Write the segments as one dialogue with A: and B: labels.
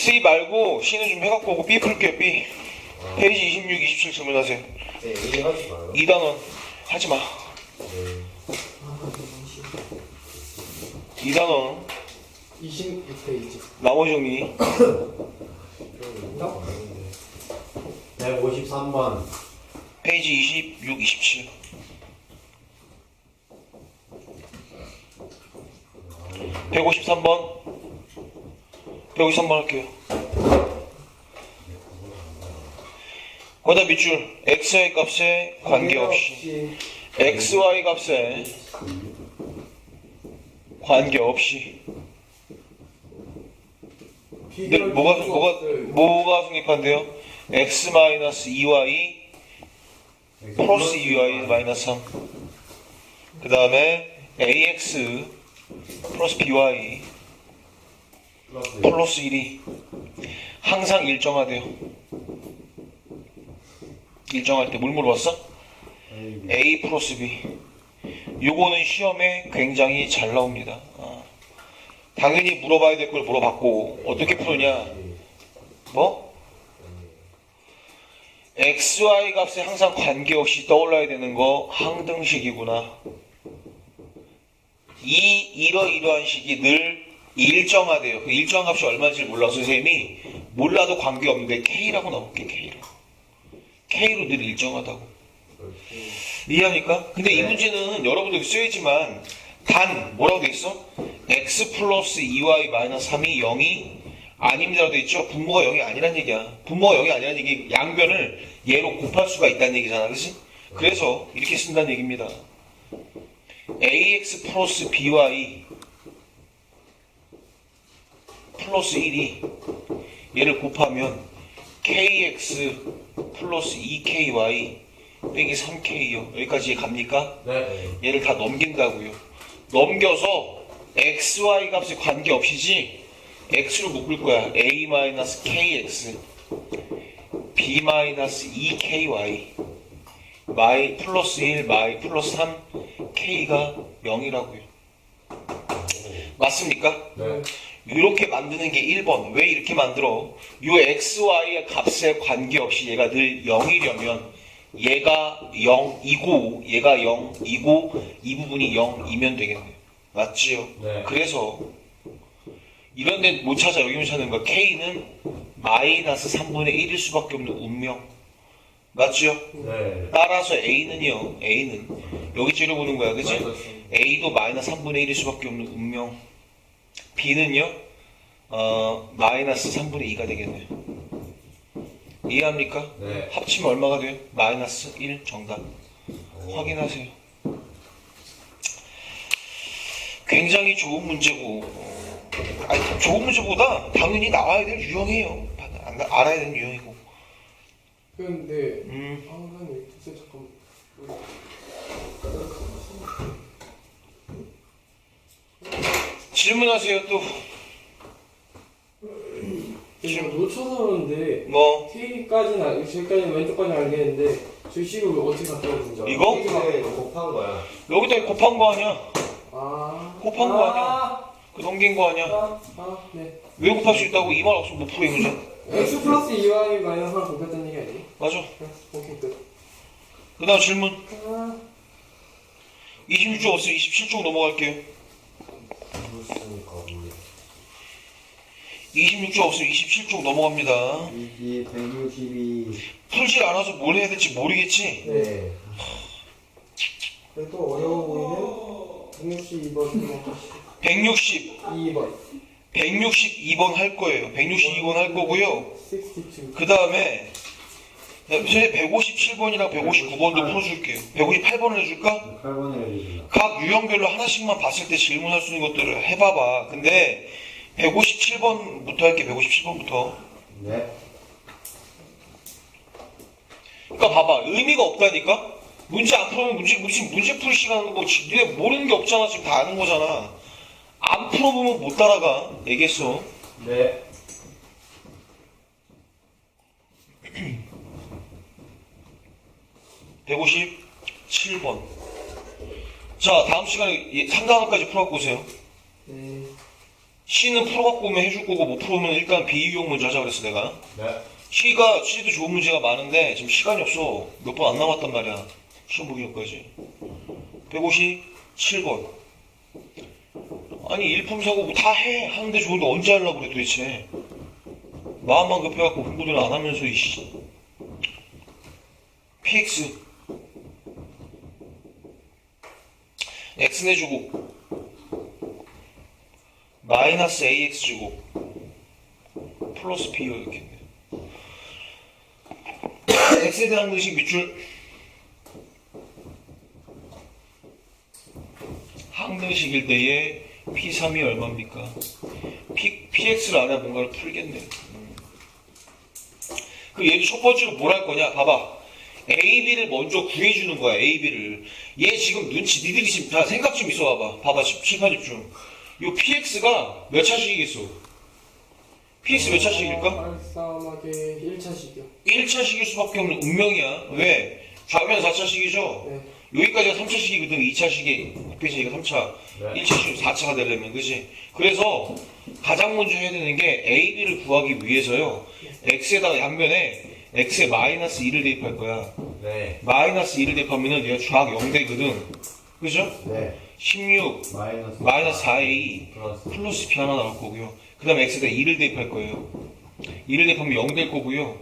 A: C 말고 C는 좀 해갖고 오고 B 풀게요 B 페이지 26, 27 질문하세요
B: 네, A 하지 마요.
A: 2단원 하지마
B: 네.
A: 2단원
C: 26페이지.
A: 나머지 정리
B: 딱 153번.
A: 페이지 26, 27 153번 153번 할게요 거기다 밑줄 x의 값에 관계없이 xy 값에 관계없이 근데 뭐가 뭐가 뭐가 성립한대요? x 마이너스 2y 플러스 2y 마이너스 3. 그 다음에 ax 플러스 by
B: 플러스
A: 플러스 1이 항상 일정하대요. 일정할 때 뭘 물어봤어?
B: A,
A: a 플러스 b. 요거는 시험에 굉장히 잘 나옵니다. 아. 당연히 물어봐야 될 걸 물어봤고 어떻게 푸느냐? 뭐? xy 값에 항상 관계없이 떠올라야 되는 거 항등식이구나. 이 이러이러한 식이 늘 일정하대요. 그 일정한 값이 얼마인지 몰라서 선생님이 몰라도 관계없는데 k라고 넣을게 k로. k로 늘 일정하다고. 이해합니까? 근데 이
B: 네.
A: 문제는 여러분들 써야지만 단 뭐라고 돼 있어? x 플러스 2y 마이너스 3이 0이 아닙니다라고 돼 있죠? 분모가 0이 아니란 얘기야. 분모가 0이 아니란 얘기 양변을 얘로 곱할 수가 있다는 얘기잖아. 그치? 그래서 이렇게 쓴다는 얘기입니다. ax 플러스 by 플러스 1이 얘를 곱하면 kx 플러스 2ky 빼기 3k요. 여기까지 갑니까?
B: 네.
A: 얘를 다 넘긴다고요. 넘겨서 xy 값에 관계없이지 x로 묶을 거야. a-kx b-2ky y 플러스 1 y 플러스 3 k가 0이라고요. 맞습니까?
B: 네.
A: 이렇게 만드는 게 1번. 왜 이렇게 만들어? 요 xy의 값에 관계없이 얘가 늘 0이려면 얘가 0이고 얘가 0이고 이 부분이 0이면 되겠네요. 맞지요?
B: 네.
A: 그래서 이런 데 못 찾아 여기만 찾는 거야. k는 마이너스 3분의 1일 수밖에 없는 운명. 맞지요?
B: 네.
A: 따라서 a는요. a는 여기 찌려보는 거야. 그치? a도 마이너스 3분의 1일 수밖에 없는 운명. B는요. 어, 마이너스 3분의 2가 되겠네요. 이해합니까?
B: 네.
A: 합치면 얼마가 돼요? 마이너스 1 정답. 확인하세요. 굉장히 좋은 문제고, 아니, 좋은 문제보다 당연히 나와야 될 유형이에요. 알아야 되는 유형이고.
C: 근데
A: 음,
C: 아, 난 글쎄 잠깐.
A: 질문하세요, 또.
C: 지금 놓쳐서 그런데
A: 뭐,
C: K까지는 알- 저기까지는 왼쪽까지는 알겠는데 저 C를 어떻게 갖다 오는지 알아?
A: 이거?
B: 이거 곱한 거야.
A: 여기다 곱한 거 아니야?
C: 아
A: 곱한 거
C: 아,
A: 그 넘긴 거 아니야?
C: 아, 아, 네.
A: 왜 곱할 수 있다고? 이 말 없으면 못 풀어, 이 문제.
C: X 플러스 2Y 마이너스 3 곱했다는 얘기 아니에요?
A: 맞아.
C: 오케이 끝.
A: 그 다음 질문.
C: 아,
A: 26쪽 없으면 27쪽 넘어갈게요.
B: 무슨가 없네.
A: 26쪽 없으면 27쪽 넘어갑니다.
B: 이게 162.
A: 풀질 않아서 뭘 해야 될지 모르겠지?
B: 네.
C: 또 어려워 보이는 162번
A: 160,
C: 2번
A: 162번 할 거예요. 162번 할 거고요.
C: 62
A: 그 다음에, 선생님 157번이랑 159번도 풀어줄게요. 158번을 해줄까?
B: 8번을 해주세요.
A: 각 유형별로 하나씩만 봤을 때 질문할 수 있는 것들을 해봐봐. 근데 157번부터 할게, 157번부터.
B: 네.
A: 그러니까 봐봐, 의미가 없다니까? 문제 안 풀으면 문제, 무슨 문제 풀 시간, 뭐, 지- 니네 모르는 게 없잖아. 지금 다 아는 거잖아. 안 풀어보면 못 따라가. 얘기했어.
B: 네.
A: 백오십칠 번. 자, 다음 시간에 3단원까지 풀어갖고 오세요.
C: 네.
A: C는 풀어갖고 오면 해줄 거고 못 풀어오면 일단 비유형 문제 하자 그랬어 내가.
B: 네.
A: C가 C도 좋은 문제가 많은데 지금 시간이 없어. 몇 번 안 남았단 말이야. 시험 보기 전까지. 157번. 아니 일품 사고 뭐 다 해. 하는데 좋은데 언제 하려고 그래 도대체? 마음만 급해갖고 공부를 안 하면서 이씨. PX X 내주고 마이너스 AX 주고 플러스 B요 이렇게 X에 대한 공식 밑줄 항등식일 때에 P3이 얼마입니까? P, PX를 알아야 뭔가를 풀겠네. 음. 그 얘도 첫 번째로 뭘 할 거냐? 봐봐. AB를 먼저 구해주는 거야, AB를. 얘 지금 눈치, 니들이 지금 다 생각 좀 있어 봐봐. 봐봐, 집, 칠판 집중. 요 PX가 몇 차식이겠어? PX 몇 차식일까?
C: 깔쌈하게 1차식이요.
A: 1차식일 수밖에 없는 운명이야. 왜? 좌변 4차식이죠?
C: 네.
A: 여기까지가 3차식이거든. 2차식이, 빼지니까 3차.
B: 네.
A: 1차식 4차가 되려면, 그지? 그래서 가장 먼저 해야 되는 게 AB를 구하기 위해서요. X에다가 양변에 X에 마이너스 2를 대입할 거야.
B: 네.
A: 마이너스 2를 대입하면은 얘가 좌악 0되거든. 그죠?
B: 네.
A: 16,
B: 마이너스.
A: 마이너스 4A,
B: 플러스.
A: 플러스 B 하나 나올 거고요. 그 다음에 X에다 2를 대입할 거예요. 2를 대입하면 0 될 거고요.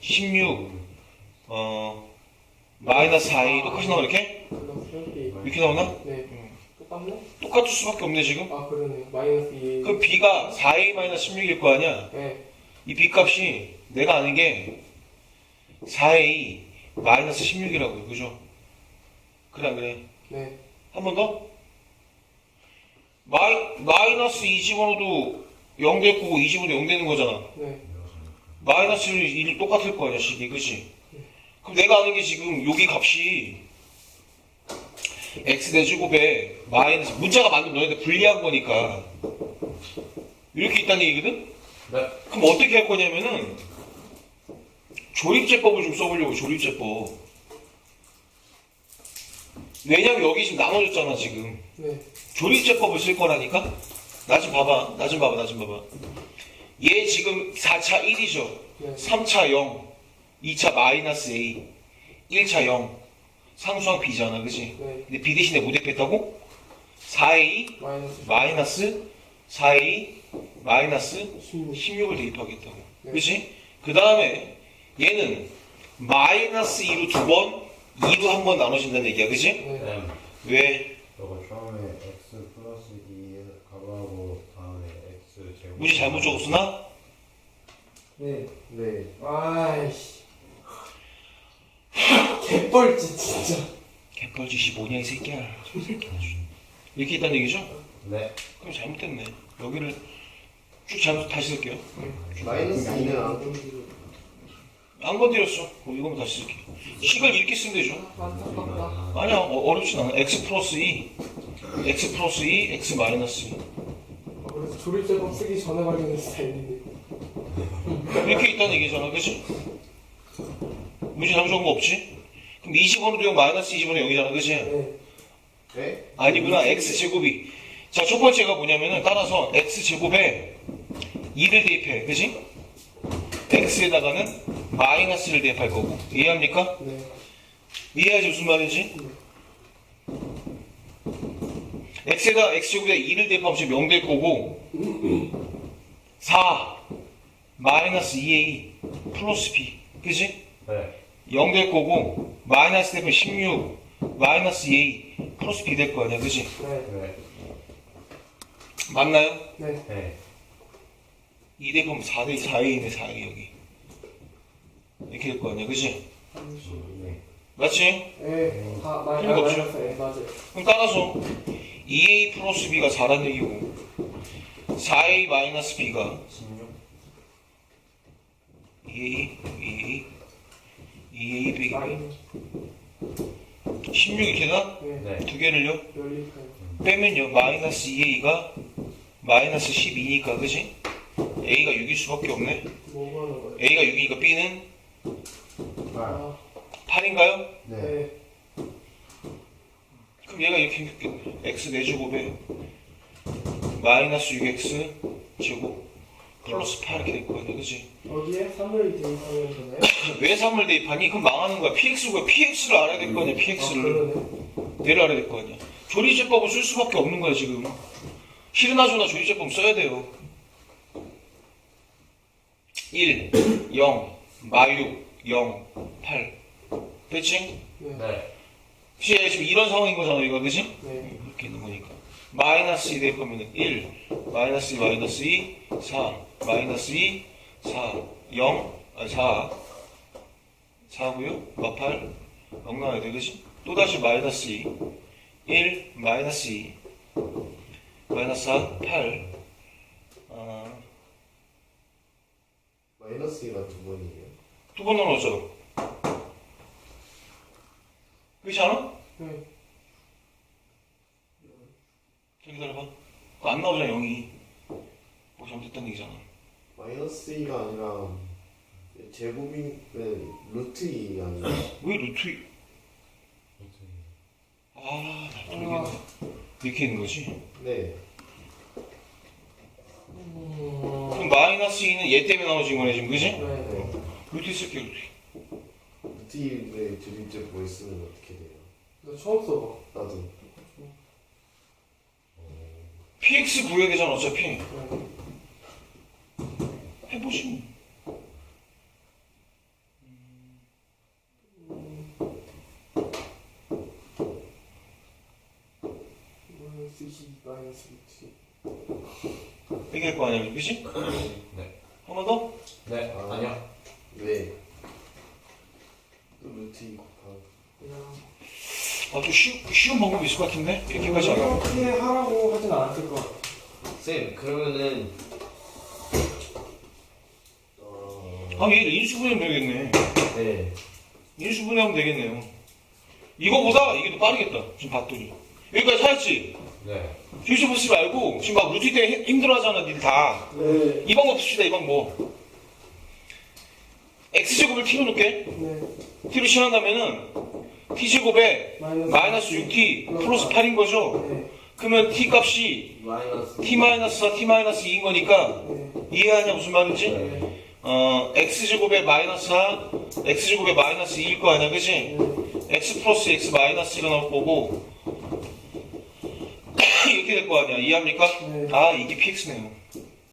A: 16, 어, 마이너스 4A 똑같이 나와 이렇게? 이렇게 나오나?
C: 네. 똑같네?
A: 똑같을 수밖에 없네 지금.
C: 아, 그러네. 마이너스 2.
A: 그럼 B가 4A 마이너스 16일 거 아니야?
C: 네.
A: 이 B 값이 내가 아는 게 4A 마이너스 16이라고요. 그죠? 그래 안 그래?
C: 네.
A: 한 번 더? 마이, 마이너스 2 집어넣어도 0될 거고 2 집어도 0 되는 거잖아.
C: 네.
A: 마이너스 1 똑같을 거 아니야, 식이. 그치? 그럼 내가 아는 게 지금 여기 값이 x 대제곱에 마이너스, 문자가 만든 너희들 불리한 거니까 이렇게 있다는 얘기거든?
B: 네.
A: 그럼 어떻게 할 거냐면은 조립제법을 좀 써보려고 조립제법 왜냐면 여기 지금 나눠졌잖아 지금
C: 네.
A: 조립제법을 쓸 거라니까 나 좀 봐봐 나 좀 봐봐 나 좀 봐봐 얘 지금 4차 1이죠
C: 네.
A: 3차 0 2차 마이너스 A 1차 0 상수항 B잖아 그지
C: 네.
A: 근데 B 대신에 뭐 대표했다고? 4A
C: 마이너스
A: 마이너스 4A 마이너스
C: 16.
A: 16을 대입하겠다고.
C: 네.
A: 그치? 그 다음에 얘는 마이너스 2로 두 번, 2로 한 번 나눠진다는 얘기야. 그치?
C: 네.
A: 왜?
B: 저거 처음에 x 플러스 2 가로하고 다음에 x 제곱.
A: 문제 잘못 적었으나?
C: 네.
B: 네.
C: 아이씨. 개뻘짓, 진짜.
A: 개뻘짓이 뭐냐, 이 새끼야. 저 새끼야. 이렇게 있다는 얘기죠?
B: 네.
A: 그럼 잘못됐네. 여기를 쭉 잘못, 다시 쓸게요.
B: 마이너스 2는 안
A: 안 건드렸어. 어, 이거만 다시 쓸게요. 식을 이렇게 쓰면 되죠. 아니야, 어, 어렵진 않아. x 플러스 2, x 플러스 2, x 마이너스 2.
C: 아, 그래서 조립제법 쓰기 전에 발견한 스타일인데.
A: 이렇게 있다는 얘기잖아, 그치? 문제 잘못 적은 거 없지? 그럼 20원으로 0 마이너스 20원은 0이잖아, 그치?
C: 네.
B: 네.
A: 아니구나, x제곱이. 자, 첫 번째가 뭐냐면은, 따라서 x제곱에 2를 대입해, 그치? x에다가는 마이너스를 대입할 거고. 이해합니까?
C: 네.
A: 이해하지 무슨 말인지? x에다 x제곱에 2를 대입하면 지금 0 될 거고 4 마이너스 2a 플러스 b 그지?
B: 네.
A: 0 될 거고 마이너스 대입하면 16 마이너스 2a 플러스 b 될 거 아니야 그지?
C: 네.
B: 네.
A: 맞나요?
C: 네.
B: 네.
A: 2 대입하면 4대 4a네 4a 여기 이렇게 될 거 아니야 그지?
B: 네.
A: 맞지?
C: 네. 다 마-
A: 필요가 없죠?
C: 마이너스 네, 맞아요.
A: 그럼 따라서 2a 플러스 b가 4라는 얘기고 4a 마이너스 b가
B: 16.
A: 2a 2a 2a 빼기
C: 마이너스.
A: 16 이렇게 나?
C: 네.
B: 네.
A: 두 개를요?
C: 열리까요.
A: 빼면요 마이너스 2a가 마이너스 12니까 그지? a가 6일 수밖에 없네
C: 뭐 거예요?
A: a가 6이니까 b는
B: 8.
C: 아,
A: 8인가요?
B: 네.
C: 네.
A: 그럼 얘가 이렇게 생겼겠네 x 4제곱에 마이너스 6x 제곱 플러스 8 이렇게 될거 아니야 그지?
C: 어디에 3을 대입하면 되나요?
A: 왜 3을 대입하니? 그럼 망하는 거야 px가 px를 알아야 될 거 아니야
C: 아
A: px를 얘를 알아야 될 거 아니야 조리제법을 쓸 수밖에 없는 거야 지금 히르나조나 조리제법 써야 돼요 1, 0, 마육, 0, 8 됐지?
C: 네.
B: 네.
A: 시에 지금 이런 상황인 거잖아 이거 그지?
C: 네.
A: 이렇게 있는 거니까 마이너스 2 대입 하면 1 마이너스 2 마이너스 2 4 마이너스 2 4 0 아니 4 4고요 마8 0 나와야 돼 그지? 또다시 마이너스 2 1 마이너스 2 마이너스 4 8 아,
B: 마이너스가 두 번이에요.
A: 두번 넣어놓죠 그렇지 않아?
C: 네.
A: 좀 기다려봐 그거 안 나오잖아 0이 뭐 잘못했다는 얘기잖아
B: 마이너스 2가 아니라 제곱이 네, 루트 2 아니에요?
A: 왜 루트 아, 나 모르겠네. 이렇게 있는 거지?
B: 네.
C: 음...
A: 그럼 마이너스 2는 얘 때문에 나오진 거네, 지금, 그지?
C: 네.
B: 네.
A: 루트 쓸게. 루트
B: 2의 드림제 뭐 있으면 어떻게 돼요?
C: 나 처음 써봐
B: 나도.
A: px 되잖아, 어차피.
C: 네.
A: 해보시.
C: 마이너스 2 마이너스 6
A: 이게 될거 아니야, 그지?
D: 네.
A: 한 번 더?
D: 네.
B: 아.
D: 아니요.
B: 네. 또 루트 2 곱하기.
C: 그냥
A: 아, 좀 쉬, 쉬운 방법이 있을 것 같은데? 이렇게까지 안 하고.
C: 이렇게 하라고 하진 않았을 것 같아
D: 쌤, 그러면은
B: 어...
A: 아, 얘를 인수분해하면 되겠네.
D: 네.
A: 인수분해 하면 되겠네요. 이거보다 이게 더 빠르겠다, 지금 봤더니. 여기까지 찾았지?
D: 네.
A: 뒤집어 쓰지 말고, 지금 막 루트 때문에 힘들어 하잖아, 니들 다.
C: 네.
A: 이 방법 씁시다, 이 방법. X제곱을 t로 놓을게.
C: 네.
A: t로 칠한다면은 t제곱에
C: 마이너스,
A: 마이너스 6t 플러스 8인 거죠?
C: 네.
A: 그러면 t 값이
B: 마이너스
A: t 마이너스 4, t 마이너스 2인 거니까
C: 네.
A: 이해하냐 무슨 말인지?
C: 네.
A: 어, x제곱에 마이너스 4, x제곱에 마이너스 2일 거 아니야, 그지?
C: 네.
A: x 플러스 x 마이너스 1가 나올 거고 이렇게 될 거 아니야, 이해합니까?
C: 네.
A: 아, 이게 px네요.